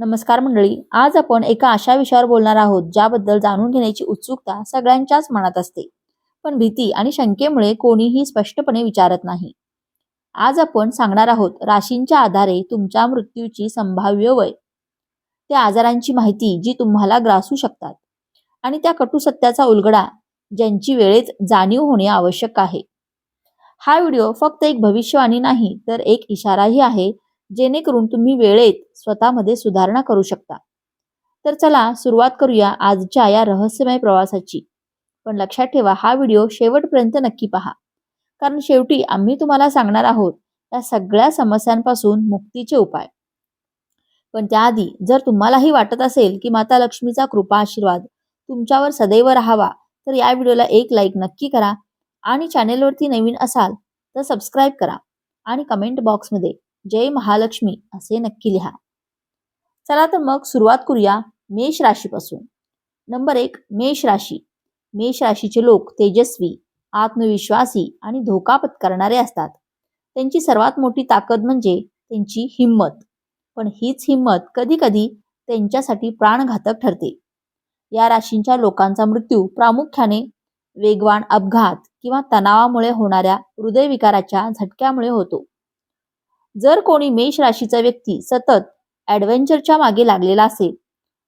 नमस्कार मंडळी आज आपण एका अशा विषयावर बोलणार आहोत ज्याबद्दल जाणून घेण्याची उत्सुकता सगळ्यांच्याच मनात असते. पण भीती आणि शंकेमुळे कोणीही स्पष्टपणे विचारत नाही. आज आपण सांगणार आहोत राशींच्या आधारे तुमच्या मृत्यूची संभाव्य वय. त्या आजारांची माहिती जी तुम्हाला ग्रासू शकतात. आणि त्या कटू सत्याचा उलगडा ज्यांची वेळेत जाणीव होणे आवश्यक आहे. हा व्हिडिओ फक्त एक भविष्यवाणी नाही तर एक इशाराही आहे जेणेकरून तुम्ही वेळेत स्वतःमध्ये सुधारणा करू शकता. तर चला सुरुवात करूया आजच्या या रहस्यमय प्रवासाची. पण लक्षात ठेवा हा व्हिडिओ शेवटपर्यंत नक्की पहा. कारण शेवटी आम्ही तुम्हाला सांगणार आहोत या सगळ्या समस्यांपासून मुक्तीचे उपाय. पण त्याआधी जर तुम्हालाही वाटत असेल की माता लक्ष्मीचा कृपा आशीर्वाद तुमच्यावर सदैव राहावा तर या व्हिडिओला एक लाईक नक्की करा आणि चॅनेलवरती नवीन असाल तर सबस्क्राईब करा आणि कमेंट बॉक्समध्ये जय महालक्ष्मी असे नक्की लिहा. चला तर मग सुरुवात करूया मेष राशीपासून. नंबर एक मेष राशी. मेष राशीचे लोक तेजस्वी आत्मविश्वासी आणि धोका पत्करणारे असतात. त्यांची सर्वात मोठी ताकद म्हणजे त्यांची हिंमत. पण हीच हिंमत कधी कधी त्यांच्यासाठी प्राणघातक ठरते. या राशींच्या लोकांचा मृत्यू प्रामुख्याने वेगवान अपघात किंवा तणावामुळे होणाऱ्या हृदयविकाराच्या झटक्यामुळे होतो. जर कोणी मेष राशीचा व्यक्ती सतत ॲडव्हेंचरच्या मागे लागलेला असेल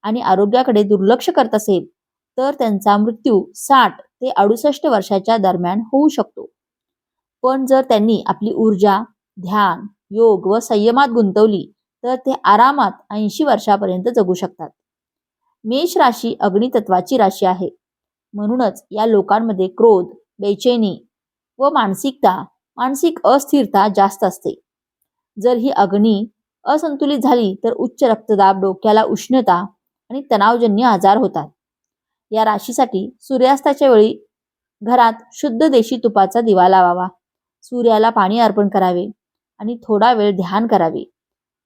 आणि आरोग्याकडे दुर्लक्ष करत असेल तर त्यांचा मृत्यू साठ ते अडुसष्ट वर्षाच्या दरम्यान होऊ शकतो. पण जर त्यांनी आपली ऊर्जा ध्यान योग व संयमात गुंतवली तर ते आरामात ऐंशी वर्षापर्यंत जगू शकतात. मेष राशी अग्नितत्वाची राशी आहे. म्हणूनच या लोकांमध्ये क्रोध बेचैनी व मानसिकता मानसिक अस्थिरता जास्त असते. जर ही अग्नी असंतुलित झाली तर उच्च रक्तदाब डोक्याला उष्णता आणि तणावजन्य आजार होतात. या राशीसाठी सूर्यास्ताच्या वेळी घरात शुद्ध देशी तुपाचा दिवा लावावा. सूर्याला पाणी अर्पण करावे आणि थोडा वेळ ध्यान करावे.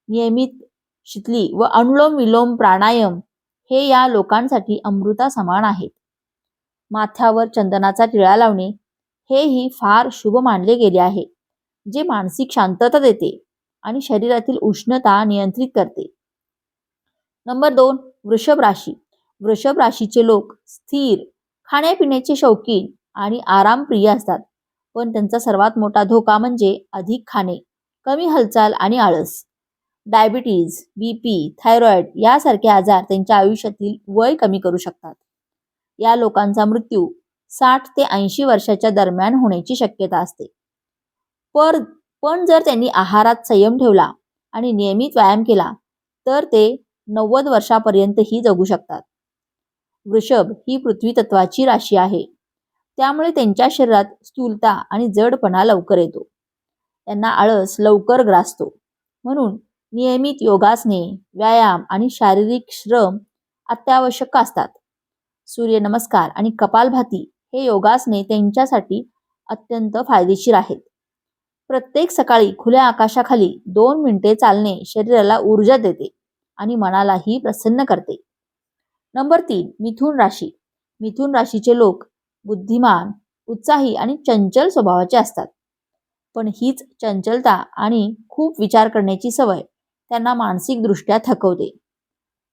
नियमित शितली व अनुलोम विलोम प्राणायाम हे या लोकांसाठी अमृता समान आहेत. माथ्यावर चंदनाचा टिळा लावणे हेही फार शुभ मानले गेले आहे जे मानसिक शांतता देते. आणि शरीरातील उष्णता नियंत्रित करते. नंबर दोन वृषभ राशी. वृषभ राशीचे लोक स्थिर खाण्यापिण्याचे शौकीन आणि आरामप्रिय असतात. पण त्यांचा सर्वात मोठा धोका म्हणजे अधिक खाणे कमी हालचाल आणि आळस. डायबिटीज बी पी थायरॉइड यासारखे आजार त्यांच्या आयुष्यातील वय कमी करू शकतात. या लोकांचा मृत्यू साठ ते ऐंशी वर्षाच्या दरम्यान होण्याची शक्यता असते. पर पण जर त्यांनी आहारात संयम ठेवला आणि नियमित व्यायाम केला तर ते नव्वद वर्षापर्यंतही जगू शकतात. वृषभ ही पृथ्वी तत्वाची राशी आहे. त्यामुळे त्यांच्या शरीरात स्थूलता आणि जडपणा लवकर येतो. त्यांना आळस लवकर ग्रासतो. म्हणून नियमित योगासने व्यायाम आणि शारीरिक श्रम अत्यावश्यक असतात. सूर्यनमस्कार आणि कपालभाती हे योगासने त्यांच्यासाठी अत्यंत फायदेशीर आहेत. प्रत्येक सकाळी खुल्या आकाशाखाली दोन मिनिटे चालणे शरीराला ऊर्जा देते आणि मनालाही प्रसन्न करते. नंबर तीन मिथुन राशी. मिथुन राशीचे लोक बुद्धिमान उत्साही आणि चंचल स्वभावाचे असतात. पण हीच चंचलता आणि खूप विचार करण्याची सवय त्यांना मानसिकदृष्ट्या थकवते.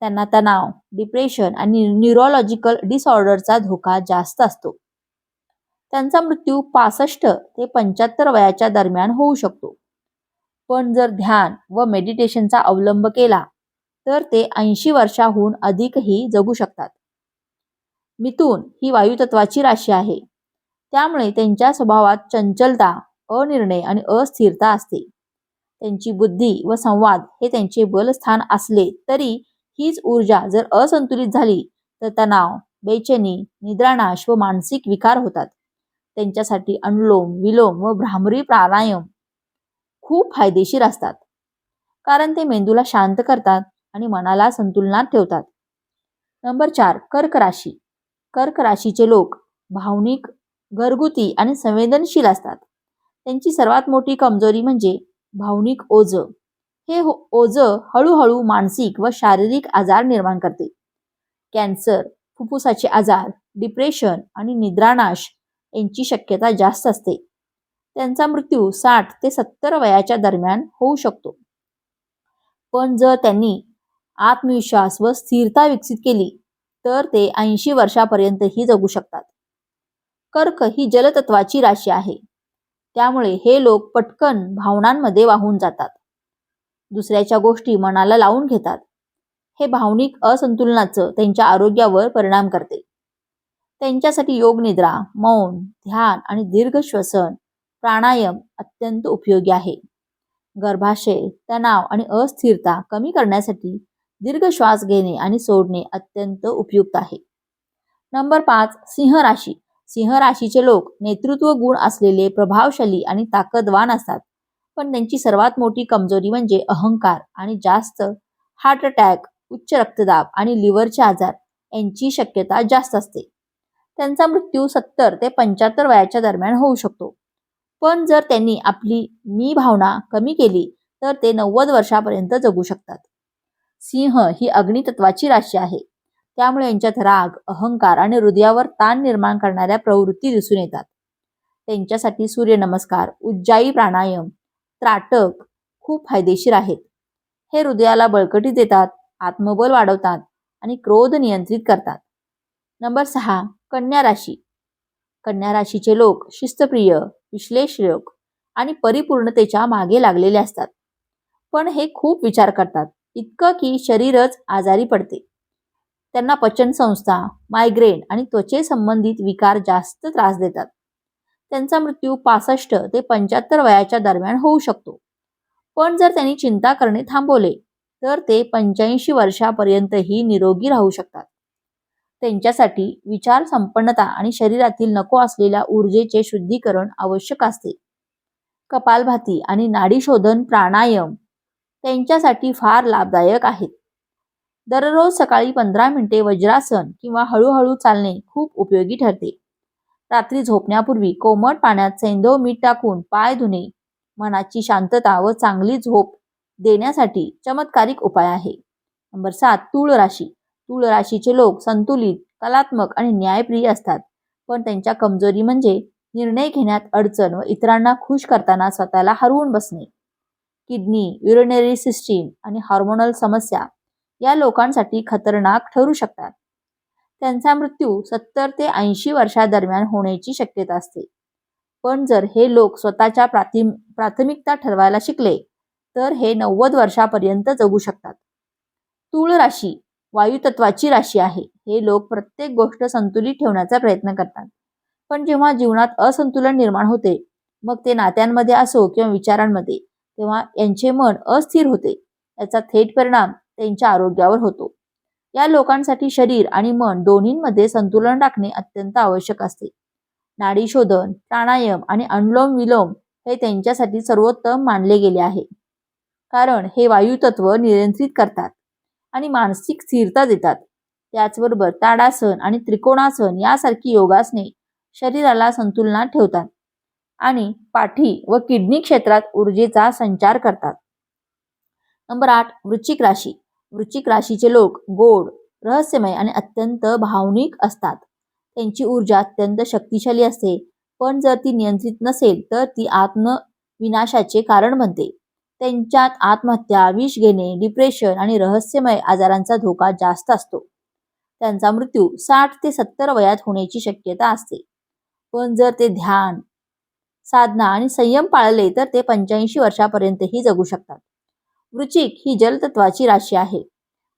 त्यांना तणाव डिप्रेशन आणि न्यूरोलॉजिकल डिसऑर्डरचा धोका जास्त असतो. त्यांचा मृत्यू पासष्ट ते पंच्याहत्तर वयाच्या दरम्यान होऊ शकतो. पण जर ध्यान व मेडिटेशनचा अवलंब केला तर ते ऐंशी वर्षाहून अधिकही जगू शकतात. मिथून ही वायुतत्वाची राशी आहे. त्यामुळे त्यांच्या स्वभावात चंचलता अनिर्णय आणि अस्थिरता असते. त्यांची बुद्धी व संवाद हे त्यांचे बलस्थान असले तरी हीच ऊर्जा जर असंतुलित झाली तर तणाव बेचैनी निद्रानाश व मानसिक विकार होतात. त्यांच्यासाठी अनुलोम विलोम व भ्रामरी प्राणायाम खूप फायदेशीर असतात. कारण ते मेंदूला शांत करतात आणि मनाला संतुलनात ठेवतात. नंबर चार कर्क राशी. कर्क राशीचे लोक भावनिक घरगुती आणि संवेदनशील असतात. त्यांची सर्वात मोठी कमजोरी म्हणजे भावनिक ओझ. हे हो, ओझ हळूहळू मानसिक व शारीरिक आजार निर्माण करते. कॅन्सर फुफ्फुसाचे आजार डिप्रेशन आणि निद्रानाश यांची शक्यता जास्त असते. त्यांचा मृत्यू साठ ते सत्तर वयाच्या दरम्यान होऊ शकतो. पण जर त्यांनी आत्मविश्वास व स्थिरता विकसित केली तर ते ऐंशी वर्षापर्यंतही जगू शकतात. कर्क ही जलतत्वाची राशी आहे. त्यामुळे हे लोक पटकन भावनांमध्ये वाहून जातात. दुसऱ्याच्या गोष्टी मनाला लावून घेतात. हे भावनिक असंतुलनाचं त्यांच्या आरोग्यावर परिणाम करते. त्यांच्यासाठी योग निद्रा मौन ध्यान आणि दीर्घ श्वसन प्राणायाम अत्यंत उपयोगी आहे. गर्भाशय तणाव आणि अस्थिरता कमी करण्यासाठी दीर्घ श्वास घेणे आणि सोडणे अत्यंत उपयुक्त आहे. नंबर पाच सिंह राशी. सिंह राशीचे लोक नेतृत्व गुण असलेले प्रभावशाली आणि ताकदवान असतात. पण त्यांची सर्वात मोठी कमजोरी म्हणजे अहंकार आणि जास्त हार्ट अटॅक उच्च रक्तदाब आणि लिव्हरचे आजार यांची शक्यता जास्त असते. त्यांचा मृत्यू सत्तर ते पंच्याहत्तर वयाच्या दरम्यान होऊ शकतो. पण जर त्यांनी आपली मी भावना कमी केली तर ते नव्वद वर्षापर्यंत जगू शकतात. सिंह ही अग्नितत्वाची राशी आहे. त्यामुळे यांच्यात राग अहंकार आणि हृदयावर ताण निर्माण करणाऱ्या प्रवृत्ती दिसून येतात. त्यांच्यासाठी सूर्यनमस्कार उज्जाई प्राणायाम त्राटक खूप फायदेशीर आहेत. हे हृदयाला बळकटी देतात आत्मबल वाढवतात आणि क्रोध नियंत्रित करतात. नंबर सहा कन्या राशी. कन्या राशीचे लोक शिस्तप्रिय विश्लेषक आणि परिपूर्णतेच्या मागे लागलेले असतात. पण हे खूप विचार करतात. इतकं की शरीरच आजारी पडते. त्यांना पचन संस्था मायग्रेन आणि त्वचे संबंधित विकार जास्त त्रास देतात. त्यांचा मृत्यू पासष्ट ते पंच्याहत्तर वयाच्या दरम्यान होऊ शकतो. पण जर त्यांनी चिंता करणे थांबवले तर ते पंच्याऐंशी वर्षापर्यंतही निरोगी राहू शकतात. त्यांच्यासाठी विचार संपन्नता आणि शरीरातील नको असलेल्या ऊर्जेचे शुद्धीकरण आवश्यक असते. कपालभाती आणि नाडीशोधन प्राणायाम त्यांच्यासाठी फार लाभदायक आहेत. दररोज सकाळी पंधरा मिनिटे वज्रासन किंवा हळूहळू चालणे खूप उपयोगी ठरते. रात्री झोपण्यापूर्वी कोमट पाण्यात सैंधव मीठ टाकून पाय धुणे मनाची शांतता व चांगली झोप देण्यासाठी चमत्कारिक उपाय आहे. नंबर सात तूळ राशी तूळ राशीचे लोक संतुलित कलात्मक आणि न्यायप्रिय असतात. पण त्यांच्या कमजोरी म्हणजे निर्णय घेण्यात अडचण व इतरांना खुश करताना स्वतःला हरवून बसणे. किडनी युरिनरी सिस्टीम आणि हॉर्मोनल समस्या या लोकांसाठी खतरनाक ठरू शकतात. त्यांचा मृत्यू सत्तर ते ऐंशी वर्षादरम्यान होण्याची शक्यता असते. पण जर हे लोक स्वतःच्या प्राथमिक प्राथमिकता ठरवायला शिकले तर हे नव्वद वर्षापर्यंत जगू शकतात. तूळ राशी वायुतत्वाची राशी आहे. हे लोक प्रत्येक गोष्ट संतुलित ठेवण्याचा प्रयत्न करतात. पण जेव्हा जीवनात असंतुलन निर्माण होते मग ते नात्यांमध्ये असो किंवा विचारांमध्ये तेव्हा यांचे मन अस्थिर होते. याचा थेट परिणाम त्यांच्या आरोग्यावर होतो. या लोकांसाठी शरीर आणि मन दोन्हींमध्ये संतुलन राखणे अत्यंत आवश्यक असते. नाडी शोधन प्राणायाम आणि अनुलोम विलोम हे त्यांच्यासाठी सर्वोत्तम मानले गेले आहे. कारण हे वायुतत्व नियंत्रित करतात. आणि मानसिक स्थिरता देतात. त्याचबरोबर ताडासन आणि त्रिकोणासन यासारखी योगासने शरीराला संतुलनात ठेवतात आणि पाठी व किडनी क्षेत्रात ऊर्जेचा संचार करतात. नंबर आठ वृश्चिक राशी. वृश्चिक राशीचे लोक गोड रहस्यमय आणि अत्यंत भावनिक असतात. त्यांची ऊर्जा अत्यंत शक्तिशाली असते. पण जर ती नियंत्रित नसेल तर ती आत्मविनाशाचे कारण बनते. त्यांच्यात आत्महत्या विष घेणे डिप्रेशन आणि रहस्यमय आजारांचा धोका जास्त असतो. त्यांचा मृत्यू साठ ते सत्तर वयात होण्याची शक्यता असते. पण जर ते ध्यान साधना आणि संयम पाळले तर ते पंच्याऐंशी वर्षापर्यंतही जगू शकतात. वृचिक ही जलतत्वाची राशी आहे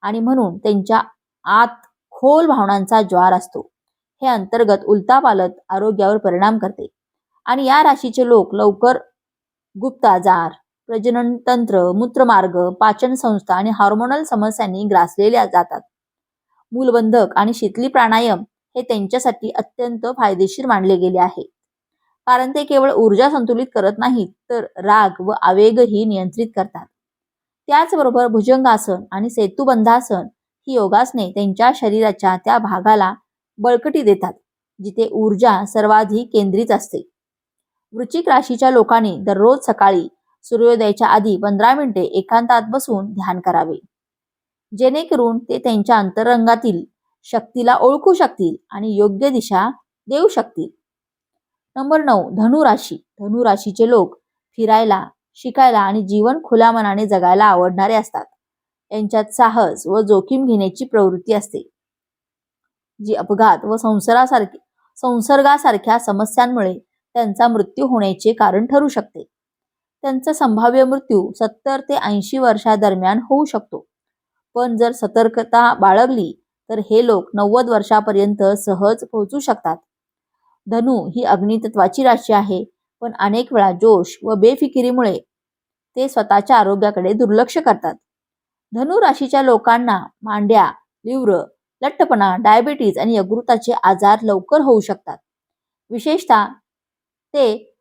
आणि म्हणून त्यांच्या आत खोल भावनांचा ज्वार असतो. हे अंतर्गत उलता पालत आरोग्यावर परिणाम करते. आणि या राशीचे लोक लवकर गुप्त आजार प्रजनन तंत्र मूत्रमार्ग पाचन संस्था आणि हार्मोनल समस्यांनी ग्रासलेल्या जातात. मूलबंधक आणि शीतली प्राणायाम हे त्यांच्यासाठी अत्यंत फायदेशीर मानले गेले आहे. कारण ते केवळ ऊर्जा संतुलित करत नाहीत तर राग व आवेगही नियंत्रित करतात. त्याचबरोबर भुजंगासन आणि सेतुबंधासन ही योगासने त्यांच्या शरीराच्या त्या भागाला बळकटी देतात जिथे ऊर्जा सर्वाधिक केंद्रित असते. वृश्चिक राशीच्या लोकांनी दररोज सकाळी सूर्योदयाच्या आधी पंधरा मिनिटे एकांतात बसून ध्यान करावे. जेणेकरून ते त्यांच्या अंतरंगातील शक्तीला ओळखू शकतील आणि योग्य दिशा देऊ शकतील. नंबर नऊ धनुराशी. धनुराशीचे लोक फिरायला शिकायला आणि जीवन खुल्या मनाने जगायला आवडणारे असतात. यांच्यात साहस व जोखीम घेण्याची प्रवृत्ती असते. जी अपघात व संसारासारखे संसर्गासारख्या समस्यांमुळे त्यांचा मृत्यू होण्याचे कारण ठरू शकते. त्यांचा संभाव्य मृत्यू सत्तर ते ऐंशी वर्षादरम्यान होऊ शकतो. पण जर सतर्कता बाळगली तर हे लोक नव्वद वर्षापर्यंत सहज पोहोचू शकतात. धनु ही अग्नितत्वाची राशी आहे पण अनेक वेळा जोश व बेफिकिरीमुळे ते स्वतःच्या आरोग्याकडे दुर्लक्ष करतात. धनु राशीच्या लोकांना मांड्या लिव्र लठ्ठपणा डायबिटीज आणि यकृताचे आजार लवकर होऊ शकतात. विशेषतः ते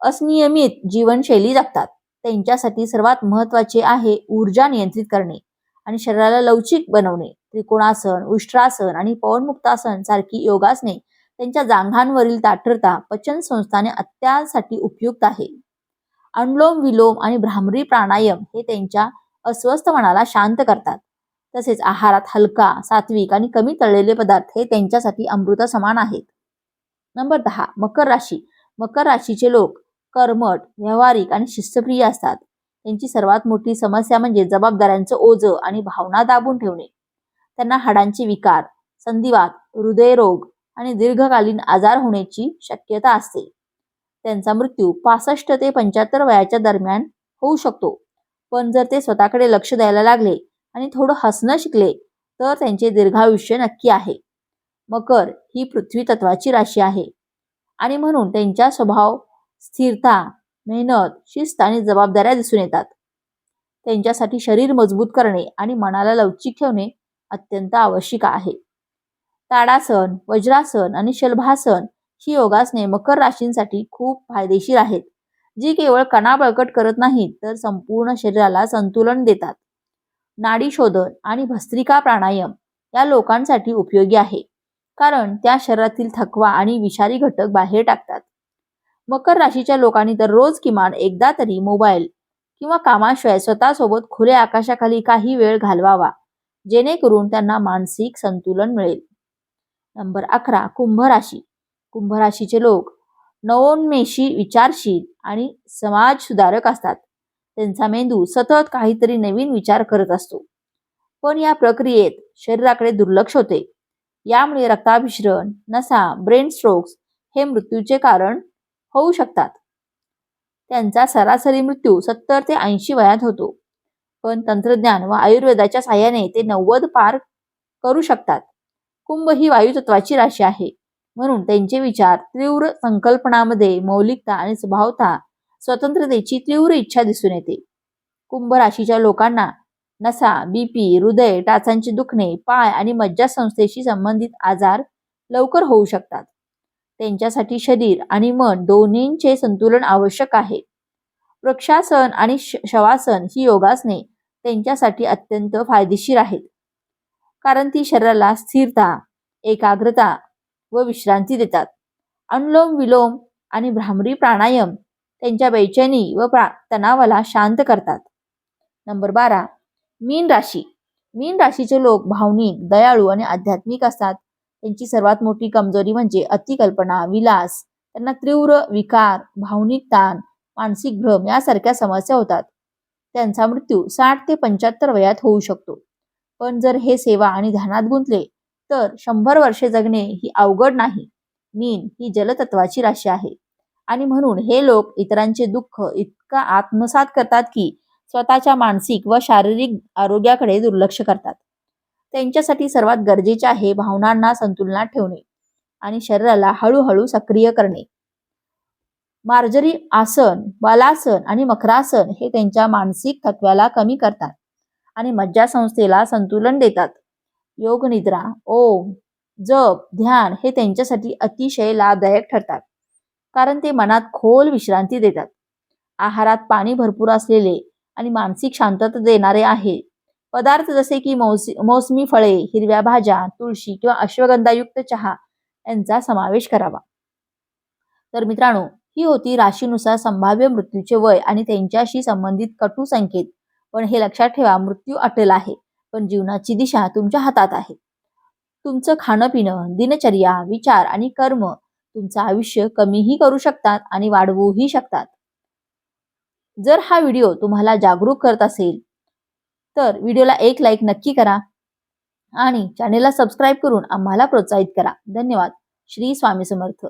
असनियमित जीवनशैली जगतात त्यांच्यासाठी सर्वात महत्त्वाचे आहे ऊर्जा नियंत्रित करणे आणि शरीराला लवचिक बनवणे. त्रिकोणासन उष्ट्रासन आणि पवनमुक्तासन सारखी योगासने त्यांच्या जांघांवरील ताठरता पचन संस्थाने अत्यासाठी उपयुक्त आहे. अनुलोम विलोम आणि भ्रामरी प्राणायाम हे त्यांच्या अस्वस्थ मनाला शांत करतात. तसेच आहारात हलका सात्विक आणि कमी तळलेले पदार्थ हे त्यांच्यासाठी अमृत समान आहेत. नंबर दहा मकर राशी. मकर राशीचे लोक कर्मठ व्यावहारिक आणि शिस्तप्रिय असतात. त्यांची सर्वात मोठी समस्या म्हणजे जबाबदाऱ्यांचं ओझं आणि भावना दाबून ठेवणे. त्यांना हाडांचे विकार संधिवात हृदयरोग आणि दीर्घकालीन आजार होण्याची शक्यता असते. त्यांचा मृत्यू पासष्ट ते पंच्याहत्तर वयाच्या दरम्यान होऊ शकतो. पण जर ते स्वतःकडे लक्ष द्यायला लागले आणि थोडं हसणं शिकले तर त्यांचे दीर्घायुष्य नक्की आहे. मकर ही पृथ्वी तत्वाची राशी आहे. आणि म्हणून त्यांच्या स्वभाव स्थिरता मेहनत शिस्त आणि जबाबदाऱ्या दिसून येतात. त्यांच्यासाठी शरीर मजबूत करणे आणि मनाला लवचिक ठेवणे अत्यंत आवश्यक आहे. ताडासन वज्रासन आणि शलभासन ही योगासने मकर राशींसाठी खूप फायदेशीर आहेत जी केवळ कणा बळकट करत नाहीत तर संपूर्ण शरीराला संतुलन देतात. नाडी शोधन आणि भस्त्रिका प्राणायाम या लोकांसाठी उपयोगी आहे कारण त्या शरीरातील थकवा आणि विषारी घटक बाहेर टाकतात. मकर राशीच्या लोकांनी दररोज किमान एकदा तरी मोबाईल किंवा कामाशिवाय स्वतःसोबत खुल्या आकाशाखाली काही वेळ घालवावा जेणेकरून त्यांना मानसिक संतुलन मिळेल. नंबर अकरा कुंभ राशी. कुंभ राशीचे लोक नवोन्मेषी विचारशील आणि समाज सुधारक असतात. त्यांचा मेंदू सतत काहीतरी नवीन विचार करत असतो. पण या प्रक्रियेत शरीराकडे दुर्लक्ष होते. यामुळे रक्ताभिश्रण नसा ब्रेन स्ट्रोक्स हे मृत्यूचे कारण होऊ शकतात. त्यांचा सरासरी मृत्यू सत्तर ते ऐंशी वयात होतो. पण तंत्रज्ञान व आयुर्वेदाच्या साह्याने ते नव्वद पार करू शकतात. कुंभ ही वायुतत्वाची राशी आहे. म्हणून त्यांचे विचार तीव्र संकल्पनामध्ये मौलिकता आणि स्वभावता स्वतंत्रतेची तीव्र इच्छा दिसून येते. कुंभ राशीच्या लोकांना नसा बीपी हृदय टाचांचे दुखणे पाय आणि मज्जा संस्थेशी संबंधित आजार लवकर होऊ शकतात. त्यांच्यासाठी शरीर आणि मन दोन्हींचे संतुलन आवश्यक आहे. वृक्षासन आणि शवासन ही योगासने त्यांच्यासाठी अत्यंत फायदेशीर आहेत. कारण ती शरीराला स्थिरता एकाग्रता व विश्रांती देतात. अनुलोम विलोम आणि भ्रामरी प्राणायाम त्यांच्या बेचैनी व तणावाला शांत करतात. नंबर बारा. मीन राशी. मीन राशीचे लोक भावनिक दयाळू आणि आध्यात्मिक असतात. त्यांची सर्वात मोठी कमजोरी म्हणजे अतिकल्पना विलास त्यांना तीव्र विकार भावनिक ताण मानसिक भ्रम यासारख्या समस्या होतात. त्यांचा मृत्यू साठ ते पंच्याहत्तर वयात होऊ शकतो. पण जर हे सेवा आणि ध्यानात गुंतले तर शंभर वर्षे जगणे ही अवघड नाही. मीन ही जलतत्वाची राशी आहे. आणि म्हणून हे लोक इतरांचे दुःख इतका आत्मसात करतात की स्वतःच्या मानसिक व शारीरिक आरोग्याकडे दुर्लक्ष करतात. त्यांच्यासाठी सर्वात गरजेचे आहे भावनांना संतुलनात ठेवणे आणि शरीराला हळूहळू सक्रिय करणे. मार्जरी आसन बालासन आणि मकरासन हे त्यांच्या मानसिक थकव्याला कमी करतात आणि मज्जासंस्थेला संतुलन देतात. योग निद्रा ओम जप ध्यान हे त्यांच्यासाठी अतिशय लाभदायक ठरतात कारण ते मनात खोल विश्रांती देतात. आहारात पाणी भरपूर असलेले आणि मानसिक शांतता देणारे आहे पदार्थ जसे की मौसी मोसमी फळे हिरव्या भाज्या तुळशी किंवा अश्वगंधायुक्त चहा यांचा समावेश करावा. तर मित्रांनो ही होती राशीनुसार संभाव्य मृत्यूचे वय आणि त्यांच्याशी संबंधित कटू संकेत. पण हे लक्षात ठेवा मृत्यू अटल आहे पण जीवनाची दिशा तुमच्या हातात आहे. तुमचं खाणं पिणं दिनचर्या विचार आणि कर्म तुमचं आयुष्य कमीही करू शकतात आणि वाढवूही शकतात. जर हा व्हिडिओ तुम्हाला जागरूक करत असेल तर व्हिडिओला एक लाईक नक्की करा आणि चॅनेलला सबस्क्राईब करून आम्हाला प्रोत्साहित करा. धन्यवाद. श्री स्वामी समर्थ.